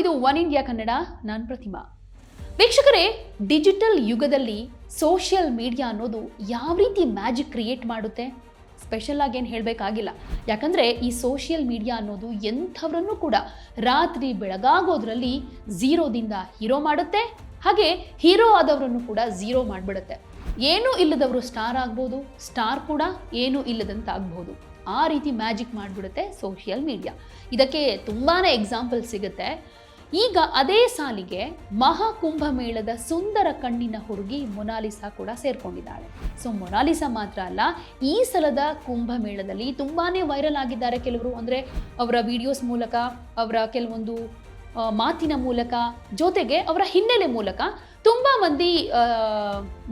ಇದು one India Kannada, ನಾನು ಪ್ರತಿಮಾ. ವೀಕ್ಷಕರೇ, ಡಿಜಿಟಲ್ ಯುಗದಲ್ಲಿ ಸೋಷಿಯಲ್ ಮೀಡಿಯಾ ಅನ್ನೋದು ಯಾವ ರೀತಿ ಮ್ಯಾಜಿಕ್ ಕ್ರಿಯೇಟ್ ಮಾಡುತ್ತೆ? ಸ್ಪೆಷಲ್ ಆಗಿ ಏನು ಹೇಳಬೇಕಾಗಿಲ್ಲ. ಯಾಕಂದರೆ ಈ ಸೋಷಿಯಲ್ ಮೀಡಿಯಾ ಅನ್ನೋದು ಎಂಥವ್ರನ್ನೂ ಕೂಡ ರಾತ್ರಿ ಬೆಳಗಾಗೋದ್ರಲ್ಲಿ ಝೀರೋದಿಂದ ಹೀರೋ ಮಾಡುತ್ತೆ, ಹಾಗೆ ಹೀರೋ ಆದವರನ್ನು ಕೂಡ ಝೀರೋ ಮಾಡಿಬಿಡುತ್ತೆ. ಏನೂ ಇಲ್ಲದವರು ಸ್ಟಾರ್ ಆಗ್ಬೋದು, ಸ್ಟಾರ್ ಕೂಡ ಏನೂ ಇಲ್ಲದಂತ ಆಗ್ಬೋದು. ಆ ರೀತಿ ಮ್ಯಾಜಿಕ್ ಮಾಡಿಬಿಡುತ್ತೆ ಸೋಷಿಯಲ್ ಮೀಡಿಯಾ. ಇದಕ್ಕೆ ತುಂಬಾ ಎಕ್ಸಾಂಪಲ್ ಸಿಗುತ್ತೆ. ಈಗ ಅದೇ ಸಾಲಿಗೆ ಮಹಾಕುಂಭಮೇಳದ ಸುಂದರ ಕಣ್ಣಿನ ಹುಡುಗಿ ಮೊನಾಲಿಸಾ ಕೂಡ ಸೇರ್ಕೊಂಡಿದ್ದಾಳೆ. ಸೊ ಮೊನಾಲಿಸಾ ಮಾತ್ರ ಅಲ್ಲ, ಈ ಸಲದ ಕುಂಭಮೇಳದಲ್ಲಿ ತುಂಬಾನೇ ವೈರಲ್ ಆಗಿದ್ದಾರೆ ಕೆಲವರು. ಅಂದರೆ ಅವರ ವಿಡಿಯೋಸ್ ಮೂಲಕ, ಅವರ ಕೆಲವೊಂದು ಮಾತಿನ ಮೂಲಕ, ಜೊತೆಗೆ ಅವರ ಹಿನ್ನೆಲೆ ಮೂಲಕ ತುಂಬ ಮಂದಿ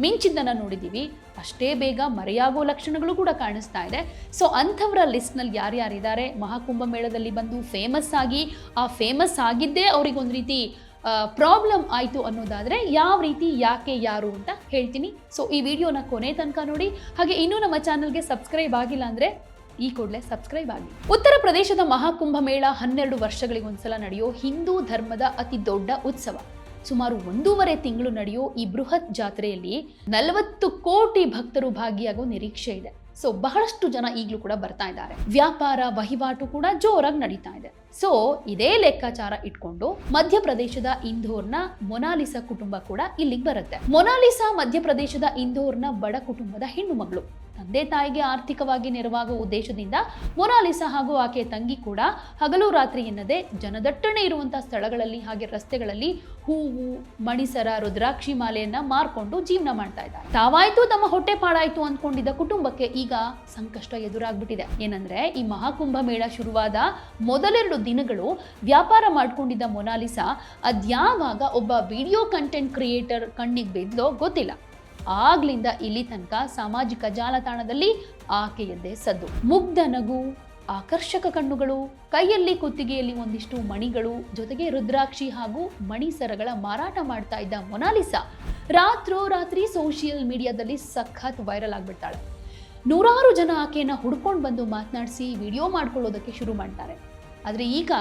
ಮಿಂಚಿದ್ದನ್ನು ನೋಡಿದ್ದೀವಿ ಅಷ್ಟೇ ಬೇಗ ಮರೆಯಾಗೋ ಲಕ್ಷಣಗಳು ಕೂಡ ಕಾಣಿಸ್ತಾ ಇದೆ. ಸೊ ಅಂಥವರ ಲಿಸ್ಟ್ನಲ್ಲಿ ಯಾರ್ಯಾರಿದ್ದಾರೆ? ಮಹಾಕುಂಭ ಮೇಳದಲ್ಲಿ ಬಂದು ಫೇಮಸ್ ಆಗಿ, ಆ ಫೇಮಸ್ ಆಗಿದ್ದೇ ಅವರಿಗೊಂದು ರೀತಿ ಪ್ರಾಬ್ಲಮ್ ಆಯಿತು ಅನ್ನೋದಾದರೆ ಯಾವ ರೀತಿ, ಯಾಕೆ, ಯಾರು ಅಂತ ಹೇಳ್ತೀನಿ. ಸೊ ಈ ವಿಡಿಯೋನ ಕೊನೆ ತನಕ ನೋಡಿ. ಹಾಗೆ ಇನ್ನೂ ನಮ್ಮ ಚಾನಲ್ಗೆ ಸಬ್ಸ್ಕ್ರೈಬ್ ಆಗಿಲ್ಲ ಅಂದರೆ ಈ ಕೂಡಲೇ ಸಬ್ಸ್ಕ್ರೈಬ್ ಆಗಿ. ಉತ್ತರ ಪ್ರದೇಶದ ಮಹಾಕುಂಭ ಮೇಳ ಹನ್ನೆರಡು ವರ್ಷಗಳಿಗೊಂದ್ಸಲ ನಡೆಯೋ ಹಿಂದೂ ಧರ್ಮದ ಅತಿ ದೊಡ್ಡ ಉತ್ಸವ. ಸುಮಾರು ಒಂದೂವರೆ ತಿಂಗಳು ನಡೆಯೋ ಈ ಬೃಹತ್ ಜಾತ್ರೆಯಲ್ಲಿ ನಲವತ್ತು ಕೋಟಿ ಭಕ್ತರು ಭಾಗಿಯಾಗೋ ನಿರೀಕ್ಷೆ ಇದೆ. ಸೊ ಬಹಳಷ್ಟು ಜನ ಈಗಲೂ ಕೂಡ ಬರ್ತಾ ಇದ್ದಾರೆ. ವ್ಯಾಪಾರ, ವಹಿವಾಟು ಕೂಡ ಜೋರಾಗಿ ನಡೀತಾ ಇದೆ. ಸೊ ಇದೇ ಲೆಕ್ಕಾಚಾರ ಇಟ್ಕೊಂಡು ಮಧ್ಯಪ್ರದೇಶದ ಇಂದೋರ್ನ ಮೊನಾಲಿಸಾ ಕುಟುಂಬ ಕೂಡ ಇಲ್ಲಿಗೆ ಬರುತ್ತೆ. ಮೊನಾಲಿಸಾ ಮಧ್ಯಪ್ರದೇಶದ ಇಂದೋರ್ನ ಬಡ ಕುಟುಂಬದ ಹೆಣ್ಣು ಮಗಳು. ತಂದೆ ತಾಯಿಗೆ ಆರ್ಥಿಕವಾಗಿ ನೆರವಾಗುವ ಉದ್ದೇಶದಿಂದ ಮೊನಾಲಿಸಾ ಹಾಗೂ ಆಕೆಯ ತಂಗಿ ಕೂಡ ಹಗಲು ರಾತ್ರಿ ಎನ್ನದೆ ಜನದಟ್ಟಣೆ ಇರುವಂತಹ ಸ್ಥಳಗಳಲ್ಲಿ ಹಾಗೆ ರಸ್ತೆಗಳಲ್ಲಿ ಹೂವು, ಮಣಿಸರ, ರುದ್ರಾಕ್ಷಿ ಮಾಲೆಯನ್ನ ಮಾರ್ಕೊಂಡು ಜೀವನ ಮಾಡ್ತಾ ಇದ್ದಾರೆ. ತಾವಾಯ್ತು ತಮ್ಮ ಹೊಟ್ಟೆ ಪಾಡಾಯ್ತು ಅಂದ್ಕೊಂಡಿದ್ದ ಕುಟುಂಬಕ್ಕೆ ಈಗ ಸಂಕಷ್ಟ ಎದುರಾಗ್ಬಿಟ್ಟಿದೆ. ಏನಂದ್ರೆ ಈ ಮಹಾಕುಂಭ ಮೇಳ ಶುರುವಾದ ಮೊದಲೆರಡು ದಿನಗಳು ವ್ಯಾಪಾರ ಮಾಡ್ಕೊಂಡಿದ್ದ ಮೊನಾಲಿಸಾ ಅದ್ಯಾವಾಗ ಒಬ್ಬ ವಿಡಿಯೋ ಕಂಟೆಂಟ್ ಕ್ರಿಯೇಟರ್ ಕಣ್ಣಿಗೆ ಬಿದ್ದೋ ಗೊತ್ತಿಲ್ಲ. ಆಗ್ಲಿಂದ ಇಲ್ಲಿ ತನಕ ಸಾಮಾಜಿಕ ಜಾಲತಾಣದಲ್ಲಿ ಆಕೆಯದ್ದೇ ಸದ್ದು. ಮುಗ್ಧ ನಗು, ಆಕರ್ಷಕ ಕಣ್ಣುಗಳು, ಕೈಯಲ್ಲಿ ಕುತ್ತಿಗೆಯಲ್ಲಿ ಒಂದಿಷ್ಟು ಮಣಿಗಳು, ಜೊತೆಗೆ ರುದ್ರಾಕ್ಷಿ ಹಾಗೂ ಮಣಿಸರಗಳ ಮಾರಾಟ ಮಾಡ್ತಾ ಇದ್ದ ಮೊನಾಲಿಸಾ ರಾತ್ರೋರಾತ್ರಿ ಸೋಷಿಯಲ್ ಮೀಡಿಯಾದಲ್ಲಿ ಸಖತ್ ವೈರಲ್ ಆಗ್ಬಿಡ್ತಾಳೆ. ನೂರಾರು ಜನ ಆಕೆಯನ್ನು ಹುಡ್ಕೊಂಡು ಬಂದು ಮಾತನಾಡಿಸಿ ವಿಡಿಯೋ ಮಾಡ್ಕೊಳ್ಳೋದಕ್ಕೆ ಶುರು ಮಾಡ್ತಾರೆ. ಆದರೆ ಈಗ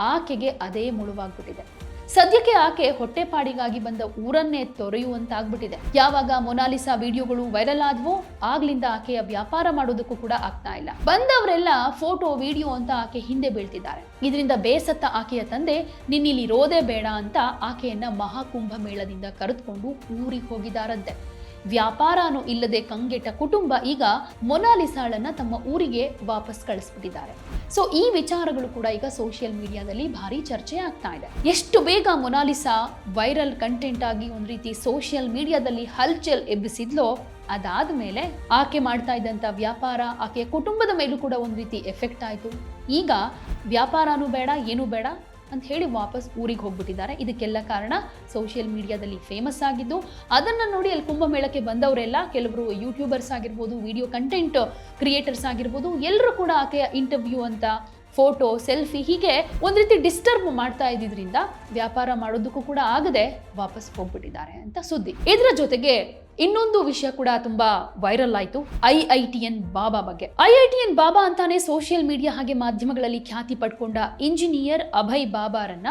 ಆಕೆಗೆ ಅದೇ ಮುಳುವಾಗ್ಬಿಟ್ಟಿದೆ. ಸದ್ಯಕ್ಕೆ ಆಕೆ ಹೊಟ್ಟೆಪಾಡಿಗಾಗಿ ಬಂದ ಊರನ್ನೇ ತೊರೆಯುವಂತಾಗ್ಬಿಟ್ಟಿದೆ. ಯಾವಾಗ ಮೊನಾಲಿಸಾ ವಿಡಿಯೋಗಳು ವೈರಲ್ ಆದ್ವೋ, ಆಗ್ಲಿಂದ ಆಕೆಯ ವ್ಯಾಪಾರ ಮಾಡೋದಕ್ಕೂ ಕೂಡ ಆಗ್ತಾ ಇಲ್ಲ. ಬಂದವರೆಲ್ಲ ಫೋಟೋ, ವಿಡಿಯೋ ಅಂತ ಆಕೆ ಹಿಂದೆ ಬೀಳ್ತಿದ್ದಾರೆ. ಇದರಿಂದ ಬೇಸತ್ತ ಆಕೆಯ ತಂದೆ, ನಿನ್ನಿಲ್ಲಿ ರೋದೇ ಬೇಡ ಅಂತ ಆಕೆಯನ್ನ ಮಹಾಕುಂಭ ಮೇಳದಿಂದ ಕರೆದುಕೊಂಡು ಊರಿಗೆ ಹೋಗಿದಾರಂತೆ ವ್ಯಾಪಾರನೂ ಇಲ್ಲದೆ ಕಂಗೆಟ್ಟ ಕುಟುಂಬ ಈಗ ಮೊನಾಲಿಸಾಳನ್ನ ತಮ್ಮ ಊರಿಗೆ ವಾಪಸ್ ಕಳಿಸ್ಬಿಟ್ಟಿದ್ದಾರೆ. ಸೊ ಈ ವಿಚಾರಗಳು ಕೂಡ ಈಗ ಸೋಷಿಯಲ್ ಮೀಡಿಯಾದಲ್ಲಿ ಭಾರಿ ಚರ್ಚೆ ಆಗ್ತಾ ಇದೆ. ಎಷ್ಟು ಬೇಗ ಮೊನಾಲಿಸಾ ವೈರಲ್ ಕಂಟೆಂಟ್ ಆಗಿ ಒಂದು ರೀತಿ ಸೋಷಿಯಲ್ ಮೀಡಿಯಾದಲ್ಲಿ ಹಲ್ಚಲ್ ಎಬ್ಬಿಸಿದ್ಲೋ ಅದಾದ ಮೇಲೆ ಆಕೆ ಮಾಡ್ತಾ ಇದ್ದಂಥ ವ್ಯಾಪಾರ, ಆಕೆಯ ಕುಟುಂಬದ ಮೇಲೂ ಕೂಡ ಒಂದು ರೀತಿ ಎಫೆಕ್ಟ್ ಆಯಿತು. ಈಗ ವ್ಯಾಪಾರನೂ ಬೇಡ, ಏನೂ ಬೇಡ. ಅಂತ ಹೇಳಿ ವಾಪಸ್ ಊರಿಗೆ ಹೋಗ್ಬಿಟ್ಟಿದ್ದಾರೆ. ಇದಕ್ಕೆಲ್ಲ ಕಾರಣ ಸೋಷಿಯಲ್ ಮೀಡಿಯಾದಲ್ಲಿ ಫೇಮಸ್ ಆಗಿದ್ದು, ಅದನ್ನು ನೋಡಿ ಅಲ್ಲಿ ಕುಂಭಮೇಳಕ್ಕೆ ಬಂದವರೆಲ್ಲ ಕೆಲವರು ಯೂಟ್ಯೂಬರ್ಸ್ ಆಗಿರ್ಬೋದು ವಿಡಿಯೋ ಕಂಟೆಂಟ್ ಕ್ರಿಯೇಟರ್ಸ್ ಆಗಿರ್ಬೋದು ಎಲ್ಲರೂ ಕೂಡ ಆಕೆಯ ಇಂಟರ್ವ್ಯೂ ಅಂತ ಫೋಟೋ, ಸೆಲ್ಫಿ ಹೀಗೆ ಒಂದು ರೀತಿ ಡಿಸ್ಟರ್ಬ್ ಮಾಡ್ತಾ ಇದ್ದಿದ್ರಿಂದ ವ್ಯಾಪಾರ ಮಾಡೋದಕ್ಕೂ ಕೂಡ ಆಗದೆ ವಾಪಸ್ ಹೋಗ್ಬಿಟ್ಟಿದ್ದಾರೆ ಅಂತ ಸುದ್ದಿ. ಇದರ ಜೊತೆಗೆ ಇನ್ನೊಂದು ವಿಷಯ ಕೂಡ ತುಂಬಾ ವೈರಲ್ ಆಯಿತು, I I T N Baba ಬಗ್ಗೆ. I I T N Baba ಅಂತಾನೆ ಸೋಷಿಯಲ್ ಮೀಡಿಯಾ ಹಾಗೆ ಮಾಧ್ಯಮಗಳಲ್ಲಿ ಖ್ಯಾತಿ ಪಡ್ಕೊಂಡ ಇಂಜಿನಿಯರ್ ಅಭಯ್ ಬಾಬಾರನ್ನ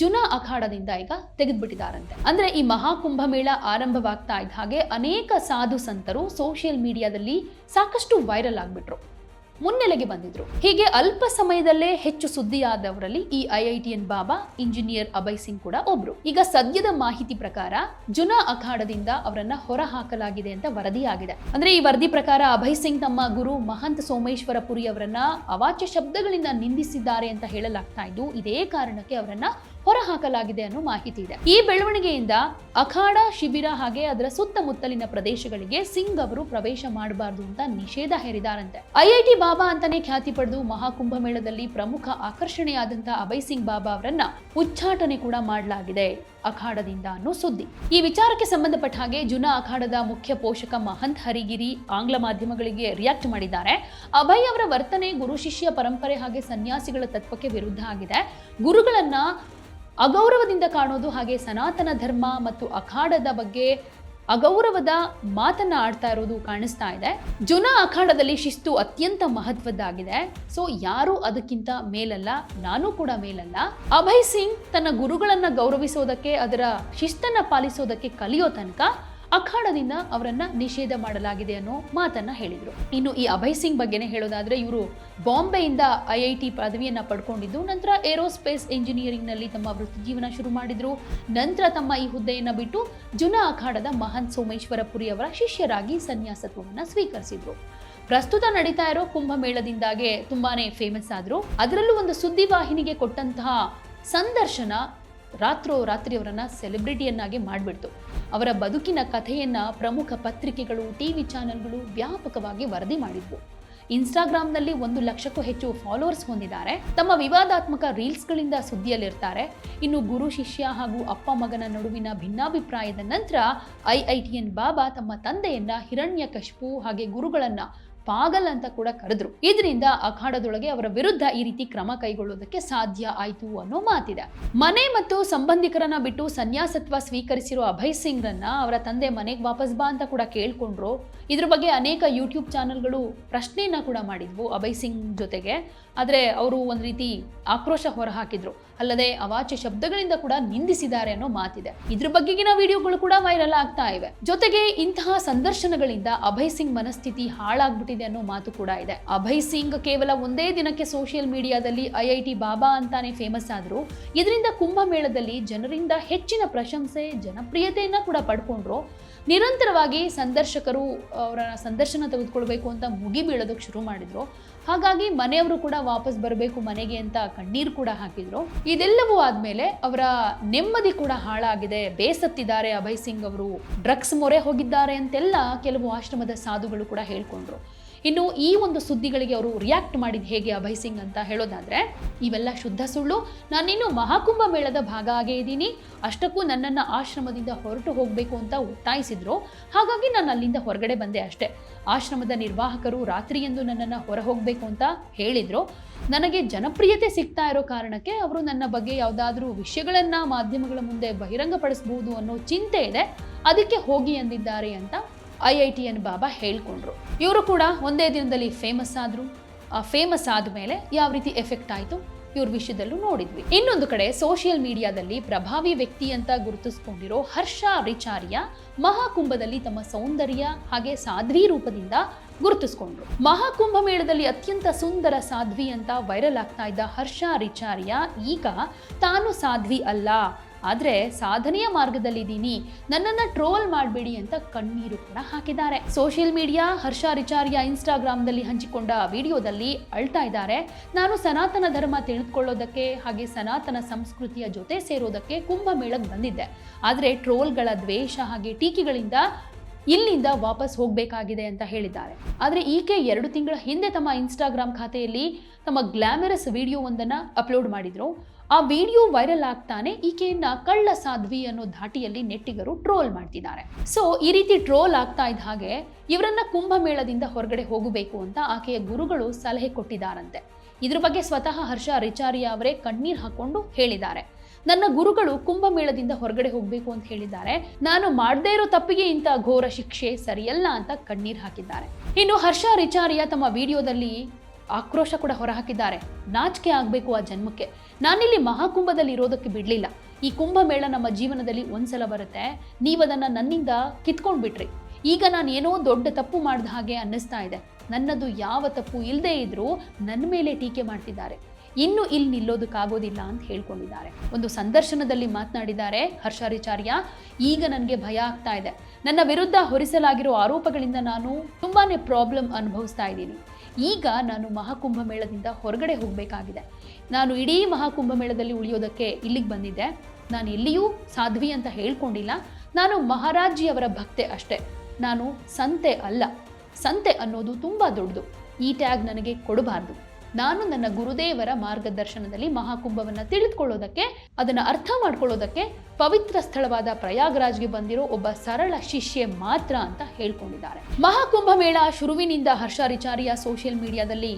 ಜುನಾ ಅಖಾಡದಿಂದ ಈಗ ತೆಗೆದ್ಬಿಟ್ಟಿದಾರಂತೆ. ಅಂದ್ರೆ ಈ ಮಹಾಕುಂಭ ಮೇಳ ಆರಂಭವಾಗ್ತಾ ಇದ್ದ ಹಾಗೆ ಅನೇಕ ಸಾಧು ಸಂತರು ಸೋಷಿಯಲ್ ಮೀಡಿಯಾದಲ್ಲಿ ಸಾಕಷ್ಟು ವೈರಲ್ ಆಗ್ಬಿಟ್ರು. ಮುನ್ನೆಲೆಗೆ ಬಂದಿದ್ರು. ಹೀಗೆ ಅಲ್ಪ ಸಮಯದಲ್ಲೇ ಹೆಚ್ಚು ಸುದ್ದಿಯಾದವರಲ್ಲಿ ಈ ಐಐಟಿಎನ್ ಬಾಬಾ, ಇಂಜಿನಿಯರ್ ಅಭಯ್ ಸಿಂಗ್ ಕೂಡ ಒಬ್ರು. ಈಗ ಸದ್ಯದ ಮಾಹಿತಿ ಪ್ರಕಾರ ಜುನಾ ಅಖಾಡದಿಂದ ಅವರನ್ನ ಹೊರ ಹಾಕಲಾಗಿದೆ ಅಂತ ವರದಿಯಾಗಿದೆ. ಅಂದ್ರೆ ಈ ವರದಿ ಪ್ರಕಾರ ಅಭಯ್ ಸಿಂಗ್ ತಮ್ಮ ಗುರು ಮಹಂತ ಸೋಮೇಶ್ವರ ಪುರಿ ಅವರನ್ನ ಅವಾಚ್ಯ ಶಬ್ದಗಳಿಂದ ನಿಂದಿಸಿದ್ದಾರೆ ಅಂತ ಹೇಳಲಾಗ್ತಾ ಇದ್ದು, ಇದೇ ಕಾರಣಕ್ಕೆ ಅವರನ್ನ ಹೊರ ಹಾಕಲಾಗಿದೆ ಅನ್ನೋ ಮಾಹಿತಿ ಇದೆ. ಈ ಬೆಳವಣಿಗೆಯಿಂದ ಅಖಾಡ ಶಿಬಿರ ಹಾಗೆ ಅದರ ಸುತ್ತಮುತ್ತಲಿನ ಪ್ರದೇಶಗಳಿಗೆ ಸಿಂಗ್ ಅವರು ಪ್ರವೇಶ ಮಾಡಬಾರದು ಅಂತ ನಿಷೇಧ ಹೇರಿದಾರಂತೆ. ಐಐಟಿ ಬಾಬಾ ಅಂತಾನೆ ಖ್ಯಾತಿ ಪಡೆದು ಮಹಾಕುಂಭ ಮೇಳದಲ್ಲಿ ಪ್ರಮುಖ ಆಕರ್ಷಣೆಯಾದಂತಹ ಅಭಯ್ ಸಿಂಗ್ ಬಾಬಾ ಅವರನ್ನ ಉಚ್ಚಾಟನೆ ಕೂಡ ಮಾಡಲಾಗಿದೆ ಅಖಾಡದಿಂದ ಅನ್ನೋ ಸುದ್ದಿ. ಈ ವಿಚಾರಕ್ಕೆ ಸಂಬಂಧಪಟ್ಟ ಹಾಗೆ ಜುನಾ ಅಖಾಡದ ಮುಖ್ಯ ಪೋಷಕ ಮಹಂತ್ ಹರಿಗಿರಿ ಆಂಗ್ಲ ಮಾಧ್ಯಮಗಳಿಗೆ ರಿಯಾಕ್ಟ್ ಮಾಡಿದ್ದಾರೆ. ಅಭಯ್ ಅವರ ವರ್ತನೆ, ಗುರು ಶಿಷ್ಯ ಪರಂಪರೆ ಹಾಗೆ ಸನ್ಯಾಸಿಗಳ ತತ್ವಕ್ಕೆ ವಿರುದ್ಧ ಆಗಿದೆ. ಗುರುಗಳನ್ನ ಅಗೌರವದಿಂದ ಕಾಣೋದು ಹಾಗೆ ಸನಾತನ ಧರ್ಮ ಮತ್ತು ಅಖಾಡದ ಬಗ್ಗೆ ಅಗೌರವದ ಮಾತನ್ನ ಆಡ್ತಾ ಇರೋದು ಕಾಣಿಸ್ತಾ ಇದೆ. ಜುನ ಅಖಾಡದಲ್ಲಿ ಶಿಸ್ತು ಅತ್ಯಂತ ಮಹತ್ವದ್ದಾಗಿದೆ. ಸೊ ಯಾರು ಅದಕ್ಕಿಂತ ಮೇಲಲ್ಲ, ನಾನು ಕೂಡ ಮೇಲಲ್ಲ. ಅಭಯ್ ಸಿಂಗ್ ತನ್ನ ಗುರುಗಳನ್ನ ಗೌರವಿಸೋದಕ್ಕೆ, ಅದರ ಶಿಸ್ತನ್ನ ಪಾಲಿಸೋದಕ್ಕೆ ಕಲಿಯೋ ತನಕ ಅಖಾಡದಿಂದ ಅವರನ್ನ ನಿಷೇಧ ಮಾಡಲಾಗಿದೆ ಅನ್ನೋ ಮಾತನ್ನ ಹೇಳಿದ್ರು. ಇನ್ನು ಈ ಅಭಯ್ ಸಿಂಗ್ ಬಗ್ಗೆನೇ ಹೇಳೋದಾದ್ರೆ ಇವರು ಬಾಂಬೆಯಿಂದ ಐ ಐ ಟಿ ಪದವಿಯನ್ನ ಪಡ್ಕೊಂಡಿದ್ದು, ನಂತರ ಏರೋಸ್ಪೇಸ್ ಇಂಜಿನಿಯರಿಂಗ್ನಲ್ಲಿ ತಮ್ಮ ವೃತ್ತಿ ಜೀವನ ಶುರು ಮಾಡಿದ್ರು. ನಂತರ ತಮ್ಮ ಈ ಹುದ್ದೆಯನ್ನ ಬಿಟ್ಟು ಜುನಾ ಅಖಾಡದ ಮಹಾನ್ ಸೋಮೇಶ್ವರ ಪುರಿ ಅವರ ಶಿಷ್ಯರಾಗಿ ಸನ್ಯಾಸತ್ವವನ್ನ ಸ್ವೀಕರಿಸಿದ್ರು. ಪ್ರಸ್ತುತ ನಡೀತಾ ಇರೋ ಕುಂಭಮೇಳದಿಂದಾಗೆ ತುಂಬಾನೇ ಫೇಮಸ್ ಆದ್ರು. ಅದರಲ್ಲೂ ಒಂದು ಸುದ್ದಿವಾಹಿನಿಗೆ ಕೊಟ್ಟಂತಹ ಸಂದರ್ಶನ ರಾತ್ರೋ ರಾತ್ರಿ ಅವರನ್ನ ಸೆಲೆಬ್ರಿಟಿಯನ್ನಾಗಿ ಮಾಡಿಬಿಡ್ತು. ಅವರ ಬದುಕಿನ ಕಥೆಯನ್ನ ಪ್ರಮುಖ ಪತ್ರಿಕೆಗಳು ಟಿವಿ ಚಾನೆಲ್ಗಳು ವ್ಯಾಪಕವಾಗಿ ವರದಿ ಮಾಡಿದ್ವು. ಇನ್ಸ್ಟಾಗ್ರಾಮ್ನಲ್ಲಿ ಒಂದು ಲಕ್ಷಕ್ಕೂ ಹೆಚ್ಚು ಫಾಲೋವರ್ಸ್ ಹೊಂದಿದ್ದಾರೆ. ತಮ್ಮ ವಿವಾದಾತ್ಮಕ ರೀಲ್ಸ್ಗಳಿಂದ ಸುದ್ದಿಯಲ್ಲಿರ್ತಾರೆ. ಇನ್ನು ಗುರು, ಶಿಷ್ಯ ಹಾಗೂ ಅಪ್ಪ ಮಗನ ನಡುವಿನ ಭಿನ್ನಾಭಿಪ್ರಾಯದ ನಂತರ I I T N Baba ತಮ್ಮ ತಂದೆಯನ್ನ ಹಿರಣ್ಯಕಶಿಪು ಹಾಗೆ ಗುರುಗಳನ್ನ ಪಾಗಲ್ ಅಂತ ಕೂಡ ಕರೆದ್ರು. ಇದರಿಂದ ಅಖಾಡದೊಳಗೆ ಅವರ ವಿರುದ್ಧ ಈ ರೀತಿ ಕ್ರಮ ಕೈಗೊಳ್ಳೋದಕ್ಕೆ ಸಾಧ್ಯ ಆಯ್ತು ಅನ್ನೋ ಮಾತಿದೆ. ಮನೆ ಮತ್ತು ಸಂಬಂಧಿಕರನ್ನ ಬಿಟ್ಟು ಸನ್ಯಾಸತ್ವ ಸ್ವೀಕರಿಸಿರೋ ಅಭಯ್ ಸಿಂಗ್ರನ್ನ ಅವರ ತಂದೆ ಮನೆಗೆ ವಾಪಸ್ ಬಾ ಅಂತ ಕೂಡ ಕೇಳ್ಕೊಂಡ್ರು. ಇದ್ರ ಬಗ್ಗೆ ಅನೇಕ ಯೂಟ್ಯೂಬ್ ಚಾನೆಲ್ಗಳು ಪ್ರಶ್ನೆಯನ್ನ ಕೂಡ ಮಾಡಿದ್ವು ಅಭಯ್ ಸಿಂಗ್ ಜೊತೆಗೆ. ಆದರೆ ಅವರು ಒಂದು ರೀತಿ ಆಕ್ರೋಶ ಹೊರಹಾಕಿದ್ರು. ಅಲ್ಲದೆ ಅವಾಚ್ಯ ಶಬ್ದಗಳಿಂದ ಕೂಡ ನಿಂದಿಸಿದ್ದಾರೆ ಅನ್ನೋ ಮಾತಿದೆ. ಇದ್ರ ಬಗ್ಗೆಗಿನ ವಿಡಿಯೋಗಳು ಕೂಡ ವೈರಲ್ ಆಗ್ತಾ ಇವೆ. ಜೊತೆಗೆ ಇಂತಹ ಸಂದರ್ಶನಗಳಿಂದ ಅಭಯ್ ಸಿಂಗ್ ಮನಸ್ಥಿತಿ ಹಾಳಾಗ್ಬಿಟ್ಟಿದೆ ಅನ್ನೋ ಮಾತು ಕೂಡ ಇದೆ. ಅಭಯ್ ಸಿಂಗ್ ಕೇವಲ ಒಂದೇ ದಿನಕ್ಕೆ ಸೋಷಿಯಲ್ ಮೀಡಿಯಾದಲ್ಲಿ ಐಐಟಿ ಬಾಬಾ ಅಂತಾನೆ ಫೇಮಸ್ ಆದ್ರು, ಇದರಿಂದ ಕುಂಭಮೇಳದಲ್ಲಿ ಜನರಿಂದ ಹೆಚ್ಚಿನ ಪ್ರಶಂಸೆ, ಜನಪ್ರಿಯತೆಯನ್ನ ಕೂಡ ಪಡ್ಕೊಂಡ್ರು. ನಿರಂತರವಾಗಿ ಸಂದರ್ಶಕರು ಅವರ ಸಂದರ್ಶನ ತೆಗೆದುಕೊಳ್ಬೇಕು ಅಂತ ಮುಗಿಬೀಳೋದಕ್ಕೆ ಶುರು ಮಾಡಿದ್ರು. ಹಾಗಾಗಿ ಮನೆಯವರು ಕೂಡ ವಾಪಸ್ ಬರಬೇಕು, ಮನೆಗೆ ಅಂತ ಕಣ್ಣೀರು ಕೂಡ ಹಾಕಿದ್ರು. ಇದೆಲ್ಲವೂ ಆದ್ಮೇಲೆ ಅವರ ನೆಮ್ಮದಿ ಕೂಡ ಹಾಳಾಗಿದೆ. ಬೇಸತ್ತಿದ್ದಾರೆ ಅಭಯ್ ಸಿಂಗ್ ಅವರು. ಡ್ರಗ್ಸ್ ಮೊರೆ ಹೋಗಿದ್ದಾರೆ ಅಂತೆಲ್ಲ ಕೆಲವು ಆಶ್ರಮದ ಸಾಧುಗಳು ಕೂಡ ಹೇಳ್ಕೊಂಡ್ರು. ಇನ್ನು ಈ ಒಂದು ಸುದ್ದಿಗಳಿಗೆ ಅವರು ರಿಯಾಕ್ಟ್ ಮಾಡಿದ ಹೇಗೆ ಅಭಯ್ ಸಿಂಗ್ ಅಂತ ಹೇಳೋದಾದ್ರೆ, ಇವೆಲ್ಲ ಶುದ್ಧ ಸುಳ್ಳು. ನಾನಿನ್ನು ಮಹಾಕುಂಭ ಮೇಳದ ಭಾಗ ಆಗೇ ಇದ್ದೀನಿ. ಅಷ್ಟಕ್ಕೂ ನನ್ನನ್ನು ಆಶ್ರಮದಿಂದ ಹೊರಟು ಹೋಗಬೇಕು ಅಂತ ಒತ್ತಾಯಿಸಿದ್ರು. ಹಾಗಾಗಿ ನಾನು ಅಲ್ಲಿಂದ ಹೊರಗಡೆ ಬಂದೆ ಅಷ್ಟೇ. ಆಶ್ರಮದ ನಿರ್ವಾಹಕರು ರಾತ್ರಿಯಂದು ನನ್ನನ್ನು ಹೊರ ಹೋಗಬೇಕು ಅಂತ ಹೇಳಿದರು. ನನಗೆ ಜನಪ್ರಿಯತೆ ಸಿಗ್ತಾ ಇರೋ ಕಾರಣಕ್ಕೆ ಅವರು ನನ್ನ ಬಗ್ಗೆ ಯಾವುದಾದ್ರೂ ವಿಷಯಗಳನ್ನು ಮಾಧ್ಯಮಗಳ ಮುಂದೆ ಬಹಿರಂಗಪಡಿಸಬಹುದು ಅನ್ನೋ ಚಿಂತೆ ಇದೆ. ಅದಕ್ಕೆ ಹೋಗಿ ಅಂದಿದ್ದಾರೆ ಅಂತ I I T N Baba ಹೇಳ್ಕೊಂಡ್ರು. ಇವರು ಕೂಡ ಒಂದೇ ದಿನದಲ್ಲಿ ಫೇಮಸ್ ಆದರು. ಆ ಫೇಮಸ್ ಆದಮೇಲೆ ಯಾವ ರೀತಿ ಎಫೆಕ್ಟ್ ಆಯಿತು ಇವ್ರ ವಿಷಯದಲ್ಲೂ ನೋಡಿದ್ವಿ. ಇನ್ನೊಂದು ಕಡೆ ಸೋಷಿಯಲ್ ಮೀಡಿಯಾದಲ್ಲಿ ಪ್ರಭಾವಿ ವ್ಯಕ್ತಿ ಅಂತ ಗುರುತಿಸ್ಕೊಂಡಿರೋ ಹರ್ಷ ರಿಚಾರಿಯ ಮಹಾಕುಂಭದಲ್ಲಿ ತಮ್ಮ ಸೌಂದರ್ಯ ಹಾಗೆ ಸಾಧ್ವಿ ರೂಪದಿಂದ ಗುರುತಿಸ್ಕೊಂಡ್ರು. ಮಹಾಕುಂಭ ಮೇಳದಲ್ಲಿ ಅತ್ಯಂತ ಸುಂದರ ಸಾಧ್ವಿ ಅಂತ ವೈರಲ್ ಆಗ್ತಾ ಇದ್ದ ಹರ್ಷ ರಿಚಾರ್ಯ ಈಗ ತಾನು ಸಾಧ್ವಿ ಅಲ್ಲ. ಆದ್ರೆ ಸಾಧನೆಯ ಮಾರ್ಗದಲ್ಲಿದ್ದೀನಿ. ನನ್ನನ್ನು ಟ್ರೋಲ್ ಮಾಡಬೇಡಿ ಅಂತ ಕಣ್ಣೀರು ಕೂಡ ಹಾಕಿದ್ದಾರೆ. ಸೋಷಿಯಲ್ ಮೀಡಿಯಾ, ಹರ್ಷ ರಿಚಾರ್ಯ ಇನ್ಸ್ಟಾಗ್ರಾಮ್ದಲ್ಲಿ ಹಂಚಿಕೊಂಡ ವಿಡಿಯೋದಲ್ಲಿ ಅಳ್ತಾ ಇದ್ದಾರೆ. ನಾನು ಸನಾತನ ಧರ್ಮ ತಿಳಿದುಕೊಳ್ಳೋದಕ್ಕೆ ಹಾಗೆ ಸನಾತನ ಸಂಸ್ಕೃತಿಯ ಜೊತೆ ಸೇರೋದಕ್ಕೆ ಕುಂಭಮೇಳಕ್ಕೆ ಬಂದಿದ್ದೆ. ಆದರೆ ಟ್ರೋಲ್ಗಳ ದ್ವೇಷ ಹಾಗೆ ಟೀಕೆಗಳಿಂದ ಇಲ್ಲಿಂದ ವಾಪಸ್ ಹೋಗಬೇಕಾಗಿದೆ ಅಂತ ಹೇಳಿದ್ದಾರೆ. ಆದರೆ ಈಕೆ ಎರಡು ತಿಂಗಳ ಹಿಂದೆ ತಮ್ಮ ಇನ್ಸ್ಟಾಗ್ರಾಮ್ ಖಾತೆಯಲ್ಲಿ ತಮ್ಮ ಗ್ಲಾಮರಸ್ ವಿಡಿಯೋವೊಂದನ್ನು ಅಪ್ಲೋಡ್ ಮಾಡಿದ್ರು. ಆ ವಿಡಿಯೋ ವೈರಲ್ ಆಗ್ತಾನೆ ಈಕೆಯನ್ನ ಕಳ್ಳ ಸಾಧ್ವಿ ಅನ್ನೋ ಧಾಟಿಯಲ್ಲಿ ನೆಟ್ಟಿಗರು ಟ್ರೋಲ್ ಮಾಡ್ತಿದ್ದಾರೆ. ಸೊ ಈ ರೀತಿ ಟ್ರೋಲ್ ಆಗ್ತಾ ಇದ್ದ ಹಾಗೆ ಇವರನ್ನ ಕುಂಭಮೇಳದಿಂದ ಹೊರಗಡೆ ಹೋಗಬೇಕು ಅಂತ ಆಕೆಯ ಗುರುಗಳು ಸಲಹೆ ಕೊಟ್ಟಿದ್ದಾರಂತೆ. ಇದ್ರ ಬಗ್ಗೆ ಸ್ವತಃ ಹರ್ಷ ರಿಚಾರಿಯಾ ಅವರೇ ಕಣ್ಣೀರ್ ಹಾಕೊಂಡು ಹೇಳಿದ್ದಾರೆ. ನನ್ನ ಗುರುಗಳು ಕುಂಭಮೇಳದಿಂದ ಹೊರಗಡೆ ಹೋಗಬೇಕು ಅಂತ ಹೇಳಿದ್ದಾರೆ. ನಾನು ಮಾಡದೇ ಇರೋ ತಪ್ಪಿಗೆ ಇಂಥ ಘೋರ ಶಿಕ್ಷೆ ಸರಿಯಲ್ಲ ಅಂತ ಕಣ್ಣೀರು ಹಾಕಿದ್ದಾರೆ. ಇನ್ನು ಹರ್ಷ ರಿಚಾರಿಯಾ ತಮ್ಮ ವಿಡಿಯೋದಲ್ಲಿ ಆಕ್ರೋಶ ಕೂಡ ಹೊರಹಾಕಿದ್ದಾರೆ. ನಾಚಿಕೆ ಆಗಬೇಕು ಆ ಜನ್ಮಕ್ಕೆ. ನಾನಿಲ್ಲಿ ಮಹಾಕುಂಭದಲ್ಲಿ ಇರೋದಕ್ಕೆ ಬಿಡಲಿಲ್ಲ. ಈ ಕುಂಭಮೇಳ ನಮ್ಮ ಜೀವನದಲ್ಲಿ ಒಂದ್ಸಲ ಬರುತ್ತೆ. ನೀವು ಅದನ್ನು ನನ್ನಿಂದ ಕಿತ್ಕೊಂಡು ಬಿಟ್ರಿ ಈಗ ನಾನು ಏನೋ ದೊಡ್ಡ ತಪ್ಪು ಮಾಡಿದ ಹಾಗೆ ಅನ್ನಿಸ್ತಾ ಇದೆ. ನನ್ನದು ಯಾವ ತಪ್ಪು ಇಲ್ಲದೇ ಇದ್ರೂ ನನ್ನ ಮೇಲೆ ಟೀಕೆ ಮಾಡ್ತಿದ್ದಾರೆ. ಇನ್ನು ಇಲ್ಲಿ ನಿಲ್ಲೋದಕ್ಕಾಗೋದಿಲ್ಲ ಅಂತ ಹೇಳ್ಕೊಂಡಿದ್ದಾರೆ. ಒಂದು ಸಂದರ್ಶನದಲ್ಲಿ ಮಾತನಾಡಿದ್ದಾರೆ ಹರ್ಷಾರಿಚಾರ್ಯ ಈಗ ನನಗೆ ಭಯ ಆಗ್ತಾ ಇದೆ. ನನ್ನ ವಿರುದ್ಧ ಹೊರಿಸಲಾಗಿರೋ ಆರೋಪಗಳಿಂದ ನಾನು ತುಂಬಾ ಪ್ರಾಬ್ಲಮ್ ಅನುಭವಿಸ್ತಾ ಇದ್ದೀನಿ. ಈಗ ನಾನು ಮಹಾಕುಂಭ ಮೇಳದಿಂದ ಹೊರಗಡೆ ಹೋಗಬೇಕಾಗಿದೆ. ನಾನು ಇಡೀ ಮಹಾಕುಂಭ ಮೇಳದಲ್ಲಿ ಉಳಿಯೋದಕ್ಕೆ ಇಲ್ಲಿಗೆ ಬಂದಿದ್ದೆ. ನಾನು ಎಲ್ಲಿಯೂ ಸಾಧ್ವಿ ಅಂತ ಹೇಳ್ಕೊಂಡಿಲ್ಲ. ನಾನು ಮಹಾರಾಜಿಯವರ ಭಕ್ತೆ ಅಷ್ಟೇ. ನಾನು ಸಂತೆ ಅಲ್ಲ. ಸಂತೆ ಅನ್ನೋದು ತುಂಬ ದೊಡ್ಡದು. ಈ ಟ್ಯಾಗ್ ನನಗೆ ಕೊಡಬಾರ್ದು. ನಾನು ನನ್ನ ಗುರುದೇವರ ಮಾರ್ಗದರ್ಶನದಲ್ಲಿ ಮಹಾಕುಂಭವನ್ನು ತಿಳಿದುಕೊಳ್ಳೋದಕ್ಕೆ, ಅದನ್ನು ಅರ್ಥ ಮಾಡ್ಕೊಳ್ಳೋದಕ್ಕೆ ಪವಿತ್ರ ಸ್ಥಳವಾದ ಪ್ರಯಾಗ್ರಾಜ್ಗೆ ಬಂದಿರೋ ಒಬ್ಬ ಸರಳ ಶಿಷ್ಯೆ ಮಾತ್ರ ಅಂತ ಹೇಳ್ಕೊಂಡಿದ್ದಾರೆ. ಮಹಾಕುಂಭ ಮೇಳ ಶುರುವಿನಿಂದ ಹರ್ಷ ರಿಚಾರಿಯ ಸೋಷಿಯಲ್ ಮೀಡಿಯಾದಲ್ಲಿ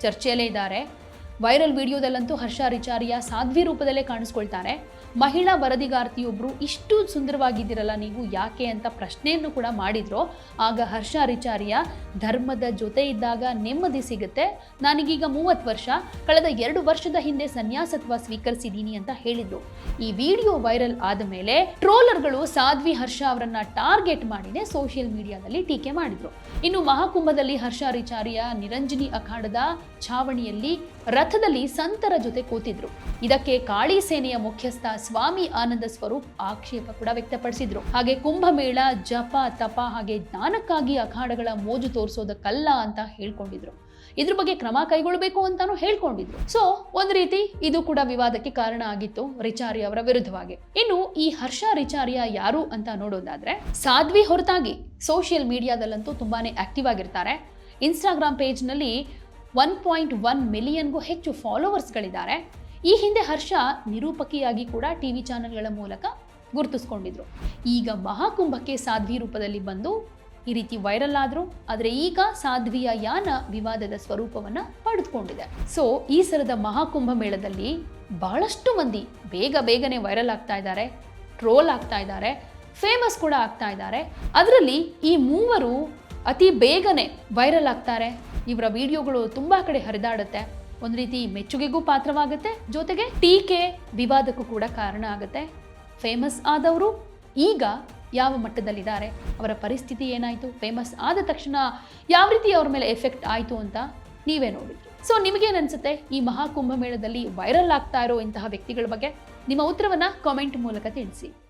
ಚರ್ಚೆಯಲ್ಲೇ ಇದ್ದಾರೆ. ವೈರಲ್ ವಿಡಿಯೋದಲ್ಲಂತೂ ಹರ್ಷ ರಿಚಾರಿಯ ಸಾಧ್ವಿ ರೂಪದಲ್ಲೇ ಕಾಣಿಸ್ಕೊಳ್ತಾರೆ. ಮಹಿಳಾ ವರದಿಗಾರ್ತಿಯೊಬ್ಬರು ಇಷ್ಟು ಸುಂದರವಾಗಿದ್ದೀರಲ್ಲ, ನೀವು ಯಾಕೆ ಅಂತ ಪ್ರಶ್ನೆಯನ್ನು ಕೂಡ ಮಾಡಿದ್ರು. ಆಗ ಹರ್ಷ ರಿಚಾರಿಯ ಧರ್ಮದ ಜೊತೆ ಇದ್ದಾಗ ನೆಮ್ಮದಿ ಸಿಗುತ್ತೆ. ನನಗೀಗ ಮೂವತ್ತು ವರ್ಷ, ಕಳೆದ ಎರಡು ವರ್ಷದ ಹಿಂದೆ ಸನ್ಯಾಸತ್ವ ಸ್ವೀಕರಿಸಿದ್ದೀನಿ ಅಂತ ಹೇಳಿದ್ರು. ಈ ವಿಡಿಯೋ ವೈರಲ್ ಆದ ಮೇಲೆ ಟ್ರೋಲರ್ಗಳು ಸಾಧ್ವಿ, ಹರ್ಷ ಅವರನ್ನ ಟಾರ್ಗೆಟ್ ಮಾಡಿನೇ ಸೋಷಿಯಲ್ ಮೀಡಿಯಾದಲ್ಲಿ ಟೀಕೆ ಮಾಡಿದ್ರು. ಇನ್ನು ಮಹಾಕುಂಭದಲ್ಲಿ ಹರ್ಷ ರಿಚಾರಿಯ ನಿರಂಜನಿ ಅಖಾಡದ ಛಾವಣಿಯಲ್ಲಿ ರಥದಲ್ಲಿ ಸಂತರ ಜೊತೆ ಕೂತಿದ್ರು. ಇದಕ್ಕೆ ಕಾಳಿ ಸೇನೆಯ ಮುಖ್ಯಸ್ಥ ಸ್ವಾಮಿ ಆನಂದ ಸ್ವರೂಪ್ ಆಕ್ಷೇಪ ಕೂಡ ವ್ಯಕ್ತಪಡಿಸಿದ್ರು. ಹಾಗೆ ಕುಂಭಮೇಳ, ಜಪ, ತಪ ಹಾಗೆ ಜ್ಞಾನಕ್ಕಾಗಿ ಅಖಾಡಗಳ ಮೋಜು ತೋರಿಸೋದಕ್ಕಲ್ಲ ಅಂತ ಹೇಳ್ಕೊಂಡಿದ್ರು. ಇದ್ರ ಬಗ್ಗೆ ಕ್ರಮ ಕೈಗೊಳ್ಳಬೇಕು ಅಂತಾನು ಹೇಳ್ಕೊಂಡಿದ್ರು. ಸೊ ಒಂದ್ ರೀತಿ ಇದು ಕೂಡ ವಿವಾದಕ್ಕೆ ಕಾರಣ ಆಗಿತ್ತು ರಿಚಾರಿ ಅವರ ವಿರುದ್ಧವಾಗಿ. ಇನ್ನು ಈ ಹರ್ಷ ರಿಚಾರಿಯ ಯಾರು ಅಂತ ನೋಡೋದಾದ್ರೆ, ಸಾಧ್ವಿ ಹೊರತಾಗಿ ಸೋಷಿಯಲ್ ಮೀಡಿಯಾದಲ್ಲಂತೂ ತುಂಬಾನೇ ಆಕ್ಟಿವ್ ಆಗಿರ್ತಾರೆ. ಇನ್ಸ್ಟಾಗ್ರಾಮ್ ಪೇಜ್ನಲ್ಲಿ ಒನ್ ಪಾಯಿಂಟ್ ಒನ್ ಮಿಲಿಯನ್ಗೂ ಹೆಚ್ಚು ಫಾಲೋವರ್ಸ್ಗಳಿದ್ದಾರೆ. ಈ ಹಿಂದೆ ಹರ್ಷ ನಿರೂಪಕಿಯಾಗಿ ಕೂಡ ಟಿ ವಿ ಚಾನೆಲ್ಗಳ ಮೂಲಕ ಗುರುತಿಸ್ಕೊಂಡಿದ್ರು. ಈಗ ಮಹಾಕುಂಭಕ್ಕೆ ಸಾಧ್ವಿ ರೂಪದಲ್ಲಿ ಬಂದು ಈ ರೀತಿ ವೈರಲ್ ಆದ್ರು, ಆದರೆ ಈಗ ಸಾಧ್ವಿಯ ಯಾನ ವಿವಾದದ ಸ್ವರೂಪವನ್ನು ಪಡೆದುಕೊಂಡಿದೆ. ಸೊ ಈ ಸಲದ ಮಹಾಕುಂಭ ಮೇಳದಲ್ಲಿ ಬಹಳಷ್ಟು ಮಂದಿ ಬೇಗ ಬೇಗನೆ ವೈರಲ್ ಆಗ್ತಾ ಇದ್ದಾರೆ, ಟ್ರೋಲ್ ಆಗ್ತಾ ಇದ್ದಾರೆ, ಫೇಮಸ್ ಕೂಡ ಆಗ್ತಾ ಇದ್ದಾರೆ. ಅದರಲ್ಲಿ ಈ ಮೂವರು ಅತಿ ಬೇಗನೆ ವೈರಲ್ ಆಗ್ತಾರೆ. ಇವರ ವಿಡಿಯೋಗಳು ತುಂಬಾ ಕಡೆ ಹರಿದಾಡುತ್ತೆ. ಒಂದು ರೀತಿ ಮೆಚ್ಚುಗೆಗೂ ಪಾತ್ರವಾಗುತ್ತೆ. ಜೊತೆಗೆ ಟೀಕೆ ವಿವಾದಕ್ಕೂ ಕೂಡ ಕಾರಣ ಆಗುತ್ತೆ. ಫೇಮಸ್ ಆದವರು ಈಗ ಯಾವ ಮಟ್ಟದಲ್ಲಿದ್ದಾರೆ? ಅವರ ಪರಿಸ್ಥಿತಿ ಏನಾಯಿತು? ಫೇಮಸ್ ಆದ ತಕ್ಷಣ ಯಾವ ರೀತಿ ಅವ್ರ ಮೇಲೆ ಎಫೆಕ್ಟ್ ಆಯಿತು ಅಂತ ನೀವೇ ನೋಡಿ. ಸೊ ನಿಮಗೇನು ಅನ್ಸುತ್ತೆ ಈ ಮಹಾಕುಂಭ ಮೇಳದಲ್ಲಿ ವೈರಲ್ ಆಗ್ತಾ ಇರೋ ಇಂತಹ ವ್ಯಕ್ತಿಗಳ ಬಗ್ಗೆ? ನಿಮ್ಮ ಉತ್ತರವನ್ನು ಕಾಮೆಂಟ್ ಮೂಲಕ ತಿಳಿಸಿ.